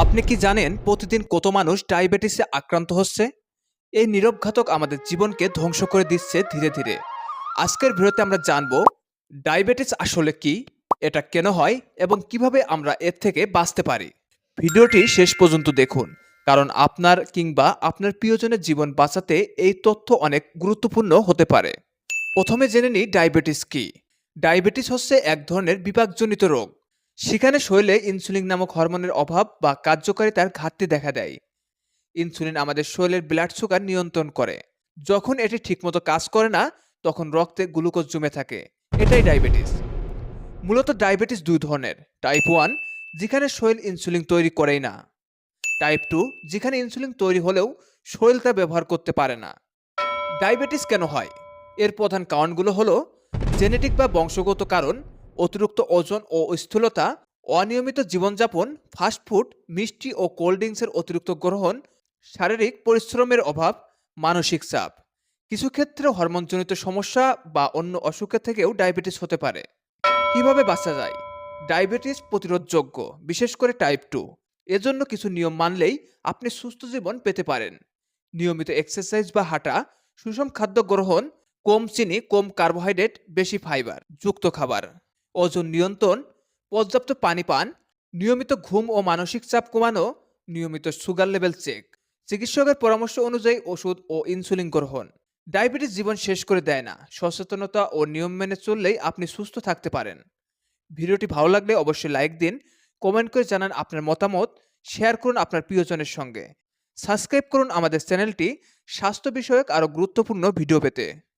আপনি কি জানেন প্রতিদিন কত মানুষ ডায়াবেটিসে আক্রান্ত হচ্ছে? এই নীরব ঘাতক আমাদের জীবনকে ধ্বংস করে দিচ্ছে ধীরে ধীরে। আজকের ভিডিওতে আমরা জানব, ডায়াবেটিস আসলে কি, এটা কেন হয় এবং কীভাবে আমরা এর থেকে বাঁচতে পারি। ভিডিওটি শেষ পর্যন্ত দেখুন, কারণ আপনার কিংবা আপনার প্রিয়জনের জীবন বাঁচাতে এই তথ্য অনেক গুরুত্বপূর্ণ হতে পারে। প্রথমে জেনে নিই ডায়াবেটিস কি। ডায়াবেটিস হচ্ছে এক ধরনের বিপাকজনিত রোগ। সেখানে শরীরে ইনসুলিন নামক হরমোনের অভাব বা কার্যকারিতার ঘাটতি দেখা দেয়। ইনসুলিন আমাদের শরীরের ব্লাড সুগার নিয়ন্ত্রণ করে। যখন এটি ঠিকমতো কাজ করে না, তখন রক্তে গ্লুকোজ জমে থাকে। এটাই ডায়াবেটিস মূলত ডায়াবেটিস দুই ধরনের টাইপ ওয়ান যেখানে শরীর ইনসুলিন তৈরি করেই না। টাইপ টু যেখানে ইনসুলিন তৈরি হলেও শরীর তা ব্যবহার করতে পারে না। ডায়াবেটিস কেন হয়? এর প্রধান কারণগুলো হলো জেনেটিক বা বংশগত কারণ অতিরিক্ত ওজন ও স্থূলতা, অনিয়মিত জীবনযাপন ফাস্টফুড মিষ্টি ও কোল্ড ড্রিঙ্কসের অতিরিক্ত গ্রহণ, শারীরিক পরিশ্রমের অভাব, মানসিক চাপ। কিছু ক্ষেত্রে হরমোনজনিত সমস্যা বা অন্য অসুখের থেকেও ডায়াবেটিস হতে পারে। কীভাবে বাঁচা যায়? ডায়াবেটিস প্রতিরোধযোগ্য, বিশেষ করে টাইপ টু এজন্য কিছু নিয়ম মানলেই আপনি সুস্থ জীবন পেতে পারেন। নিয়মিত এক্সারসাইজ বা হাঁটা, সুষম খাদ্য গ্রহণ, কম চিনি, কম কার্বোহাইড্রেট বেশি ফাইবার যুক্ত খাবার। ওজন নিয়ন্ত্রণ, পর্যাপ্ত পানি পান, নিয়মিত ঘুম ও মানসিক চাপ কমানো, নিয়মিত সুগার লেভেল চেক। চিকিৎসকের পরামর্শ অনুযায়ী ওষুধ ও ইনসুলিন গ্রহণ। ডায়াবেটিস জীবন শেষ করে দেয় না। সচেতনতা ও নিয়ম মেনে চললেই আপনি সুস্থ থাকতে পারেন। ভিডিওটি ভালো লাগলে অবশ্যই লাইক দিন, কমেন্ট করে জানান আপনার মতামত, শেয়ার করুন আপনার প্রিয়জনের সঙ্গে। সাবস্ক্রাইব করুন আমাদের চ্যানেলটি, স্বাস্থ্য বিষয়ক আরও গুরুত্বপূর্ণ ভিডিও পেতে।